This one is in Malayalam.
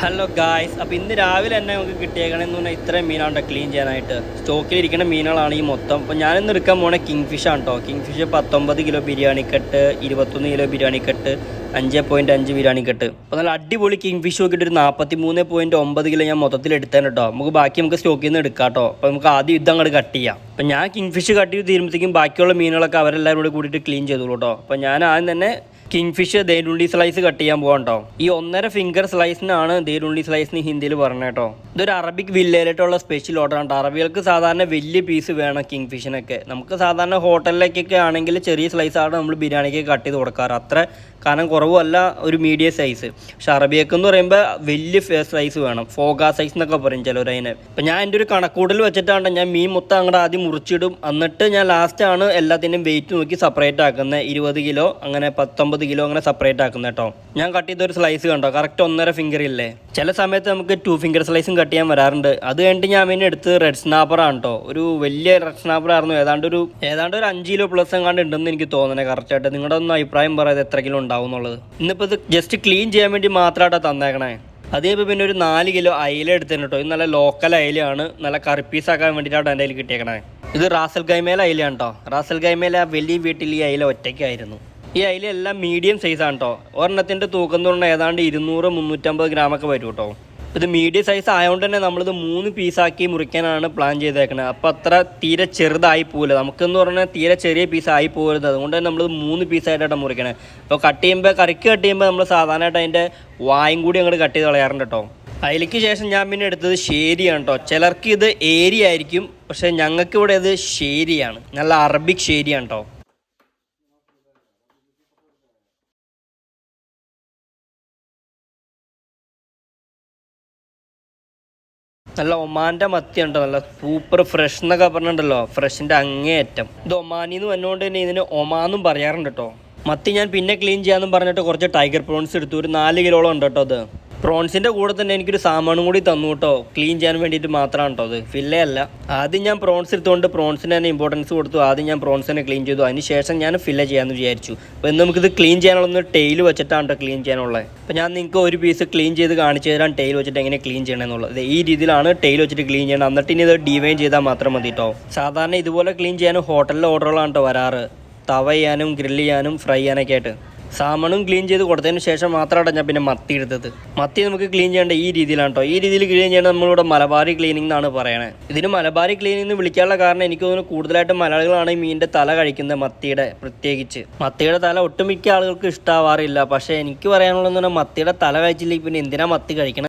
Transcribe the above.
ഹലോ ഗായ്സ് അപ്പോൾ ഇന്ന് രാവിലെ തന്നെ നമുക്ക് കിട്ടിയേക്കണമെന്ന് പറഞ്ഞാൽ ഇത്രയും മീനാണ് ക്ലീൻ ചെയ്യാനായിട്ട്. സ്റ്റോക്കിലിരിക്കുന്ന മീനുകളാണ് ഈ മൊത്തം. അപ്പോൾ ഞാനിന്ന് എടുക്കാൻ പോണേ കിങ് ഫിഷ് ആണ് കേട്ടോ കിങ് ഫിഷ് പത്തൊമ്പത് കിലോ ബിരിയാണി കെട്ട് ഇരുപത്തൊന്ന് കിലോ ബിരിയാണി കെട്ട് അഞ്ച് പോയിന്റ് അഞ്ച് ബിരിയാണി കെട്ട്. അപ്പോൾ നല്ല അടിപൊളി കിങ് ഫിഷ് നോക്കിയിട്ട് ഒരു നാൽപ്പത്തി മൂന്ന് പോയിന്റ് ഒമ്പത് കിലോ ഞാൻ മൊത്തത്തിൽ എടുത്തേനെ കേട്ടോ നമുക്ക് ബാക്കി നമുക്ക് സ്റ്റോക്കിൽ നിന്ന് എടുക്കാം കേട്ടോ അപ്പോൾ നമുക്ക് ആദ്യം ഇത് അങ്ങോട്ട് കട്ട് ചെയ്യാം. അപ്പോൾ ഞാൻ കിങ് ഫിഷ് കട്ട് ചെയ്ത് തീരുമ്പോഴത്തേക്കും ബാക്കിയുള്ള മീനുകളൊക്കെ അവരെല്ലാവരും കൂടി കൂടിയിട്ട് ക്ലീൻ ചെയ്തോളൂ കേട്ടോ അപ്പോൾ ഞാൻ ആദ്യം തന്നെ കിങ് ഫിഷ് ദേരുള്ളി സ്ലൈസ് കട്ട് ചെയ്യാൻ പോകാം കേട്ടോ ഈ ഒന്നര ഫിംഗർ സ്ലൈസിനാണ് സ്ലൈസ് സ്ലൈസിന് ഹിന്ദിയിൽ പറഞ്ഞത് കേട്ടോ ഇതൊരു അറബിക് വില്ലയിലായിട്ടുള്ള സ്പെഷ്യൽ ഓർഡർ ആണ് അറബികൾക്ക് സാധാരണ വലിയ പീസ് വേണം കിങ് ഫിഷിനൊക്കെ നമുക്ക് സാധാരണ ഹോട്ടലിലേക്കൊക്കെ ആണെങ്കിൽ ചെറിയ സ്ലൈസാണ് നമ്മൾ ബിരിയാണിക്ക് കട്ട് ചെയ്ത് കൊടുക്കാറ്. അത്ര കാരണം കുറവല്ല ഒരു മീഡിയം സൈസ് പക്ഷെ അറബിയൊക്കെ എന്ന് പറയുമ്പോൾ വലിയ സൈസ് വേണം. ഫോഗ സൈസ് എന്നൊക്കെ പറയും ചിലർ അതിനെ. അപ്പം ഞാൻ എന്റെ ഒരു കണക്കൂടൽ വെച്ചിട്ടാണ് ഞാൻ മീൻ മൊത്തം അങ്ങോട്ട് ആദ്യം മുറിച്ചിടും. എന്നിട്ട് ഞാൻ ലാസ്റ്റാണ് എല്ലാത്തിന്റെയും വെയിറ്റ് നോക്കി സെപ്പറേറ്റ് ആക്കുന്നത് ഇരുപത് കിലോ അങ്ങനെ പത്തൊമ്പത് കിലോ അങ്ങനെ സെപ്പറേറ്റ് ആക്കുന്നത് കേട്ടോ ഞാൻ കട്ട് ചെയ്തൊരു സ്ലൈസ് കണ്ടോ? കറക്റ്റ് ഒന്നര ഫിംഗർ ഇല്ലേ? ചില സമയത്ത് നമുക്ക് ടു ഫിംഗർ സ്ലൈസും കട്ട് ചെയ്യാൻ വരാറുണ്ട്. അത് കഴിഞ്ഞിട്ട് ഞാൻ പിന്നെ എടുത്ത് റെഡ് സ്നാപ്പറാണ് കേട്ടോ ഒരു വലിയ റെഡ് സ്നാപ്പർ ആയിരുന്നു. ഏതാണ്ട് ഒരു ഏതാണ്ട് ഒരു അഞ്ച് കിലോ പ്ലസ് എങ്ങാണ്ട് ഉണ്ടെന്ന് എനിക്ക് തോന്നുന്നത് കറക്റ്റായിട്ട് നിങ്ങളുടെ ഒന്ന് അഭിപ്രായം പറയാതെ എത്ര കിലോ ഉണ്ടാവും എന്നുള്ളത്. ഇന്നിപ്പോൾ ഇത് ജസ്റ്റ് ക്ലീൻ ചെയ്യാൻ വേണ്ടി മാത്രമായിട്ടാണ് തന്നേക്കണേ. അതേപോലെ പിന്നെ ഒരു നാല് കിലോ അയില എടുത്തേനെ കേട്ടോ ഇത് നല്ല ലോക്കൽ അയിലയാണ്. നല്ല കറിപ്പീസ് ആക്കാൻ വേണ്ടിയിട്ടാണ് എന്റെ കയ്യിൽ കിട്ടിയേക്കണേ. ഇത് റാസൽ ഗൈമേല അയിലയാണ് കേട്ടോ റാസൽ ഗൈമേല വലിയ വീട്ടിൽ ഈ അയില ഒറ്റയ്ക്കായിരുന്നു. ഈ അയിലെല്ലാം മീഡിയം സൈസാണ് കേട്ടോ ഒരെണ്ണത്തിന്റെ തൂക്കം എന്ന് പറഞ്ഞാൽ ഏതാണ്ട് ഇരുന്നൂറ് മുന്നൂറ്റമ്പത് ഗ്രാമൊക്കെ വരും കേട്ടോ ഇത് മീഡിയം സൈസ് ആയതുകൊണ്ട് തന്നെ നമ്മളിത് മൂന്ന് പീസാക്കി മുറിക്കാനാണ് പ്ലാൻ ചെയ്തേക്കുന്നത് അപ്പോൾ അത്ര തീരെ ചെറുതായി പോകില്ല നമുക്കെന്ന് പറഞ്ഞാൽ തീരെ ചെറിയ പീസ് ആയി പോകരുത് അതുകൊണ്ട് തന്നെ നമ്മൾ മൂന്ന് പീസായിട്ടാണ് മുറിക്കണത് അപ്പോൾ കട്ട് ചെയ്യുമ്പോൾ കറിക്ക് കട്ട് ചെയ്യുമ്പോൾ നമ്മൾ സാധാരണയായിട്ട് അതിന്റെ വായും കൂടി അങ്ങോട്ട് കട്ട് ചെയ്ത് കളയാറുണ്ട് കേട്ടോ അതിലേക്ക് ശേഷം ഞാൻ പിന്നെ എടുത്തത് ശേരിയാണ് കേട്ടോ ചിലർക്ക് ഇത് ഏരിയായിരിക്കും പക്ഷേ ഞങ്ങൾക്ക് ഇവിടെ ഇത് ശേരിയാണ്. നല്ല അറബിക് ശേരിയാണ് കേട്ടോ നല്ല ഒമാന്റെ മത്തി ഉണ്ടോ? നല്ല സൂപ്പർ ഫ്രഷ് എന്നൊക്കെ പറഞ്ഞിട്ടുണ്ടല്ലോ. ഫ്രഷിന്റെ അങ്ങേയറ്റം. ഇത് ഒമാനിന്ന് വന്നുകൊണ്ട് തന്നെ ഇതിന് ഒമാന്നും പറയാറുണ്ട് കേട്ടോ മത്തി ഞാൻ പിന്നെ ക്ലീൻ ചെയ്യാമെന്നും പറഞ്ഞിട്ട് കുറച്ച് ടൈഗർ പ്രോൺസ് എടുത്തു. ഒരു നാല് കിലോളം ഉണ്ട് കേട്ടോ അത് പ്രോൺസിന്റെ കൂടെ തന്നെ എനിക്കൊരു സാമാനും കൂടി തന്നു കേട്ടോ ക്ലീൻ ചെയ്യാൻ വേണ്ടിയിട്ട് മാത്രമാണ് കേട്ടോ അത്. ഫില്ലേ അല്ല ആദ്യം ഞാൻ പ്രോൺസ് എടുത്തുകൊണ്ട് പ്രോൺസിന് തന്നെ ഇമ്പോർട്ടൻസ് കൊടുത്തു. ആദ്യം ഞാൻ പ്രോൺസിനെ ക്ലീൻ ചെയ്തു. അതിന് ശേഷം ഞാൻ ഫില്ല് ചെയ്യാമെന്ന് വിചാരിച്ചു. അപ്പോൾ ഇന്ന് നമുക്കിത് ക്ലീൻ ചെയ്യാനുള്ള ടെയിൽ വെച്ചിട്ടാണ് കേട്ടോ ക്ലീൻ ചെയ്യാനുള്ളത് അപ്പോൾ ഞാൻ നിങ്ങൾക്ക് ഒരു പീസ് ക്ലീൻ ചെയ്ത് കാണിച്ചു തരാൻ ടെയിൽ വെച്ചിട്ട് എങ്ങനെ ക്ലീൻ ചെയ്യണമെന്നുള്ളത് ഈ രീതിയിലാണ് ടെയിൽ വെച്ചിട്ട് ക്ലീൻ ചെയ്യണം എന്നിട്ട് ഇനി ഇത് ഡിവൈൻ ചെയ്താൽ മാത്രം മതി കേട്ടോ സാധാരണ ഇതുപോലെ ക്ലീൻ ചെയ്യാനും ഹോട്ടലിലെ ഓർഡറുകളാണ് കേട്ടോ വരാറ്. തവ ചെയ്യാനും ഗ്രില്ല് ചെയ്യാനും ഫ്രൈ ചെയ്യാനൊക്കെ ആയിട്ട്. സാമണും ക്ലീൻ ചെയ്ത് കൊടുത്തതിന് ശേഷം മാത്രമാണ് ഞാൻ പിന്നെ മത്തി എടുത്തത്. മത്തി നമുക്ക് ക്ലീൻ ചെയ്യേണ്ട ഈ രീതിയിലാണ് കേട്ടോ ഈ രീതിയിൽ ക്ലീൻ ചെയ്യേണ്ടത് നമ്മളിവിടെ മലബാരി ക്ലീനിങ് എന്നാണ് പറയണത് ഇതിന് മലബാരി ക്ലീനിങ് എന്ന് വിളിക്കാനുള്ള കാരണം എനിക്ക് തോന്നുന്നു കൂടുതലായിട്ടും മലയാളികളാണ് ഈ മീനിന്റെ തല കഴിക്കുന്നത് മത്തിയുടെ പ്രത്യേകിച്ച്. മത്തിയുടെ തല ഒട്ടുമിക്ക ആളുകൾക്ക് ഇഷ്ടാവാറില്ല. പക്ഷേ എനിക്ക് പറയാനുള്ളതെന്ന് പറഞ്ഞാൽ മത്തിയുടെ തല കഴിച്ചില്ലെങ്കിൽ പിന്നെ എന്തിനാ മത്തി കഴിക്കണം?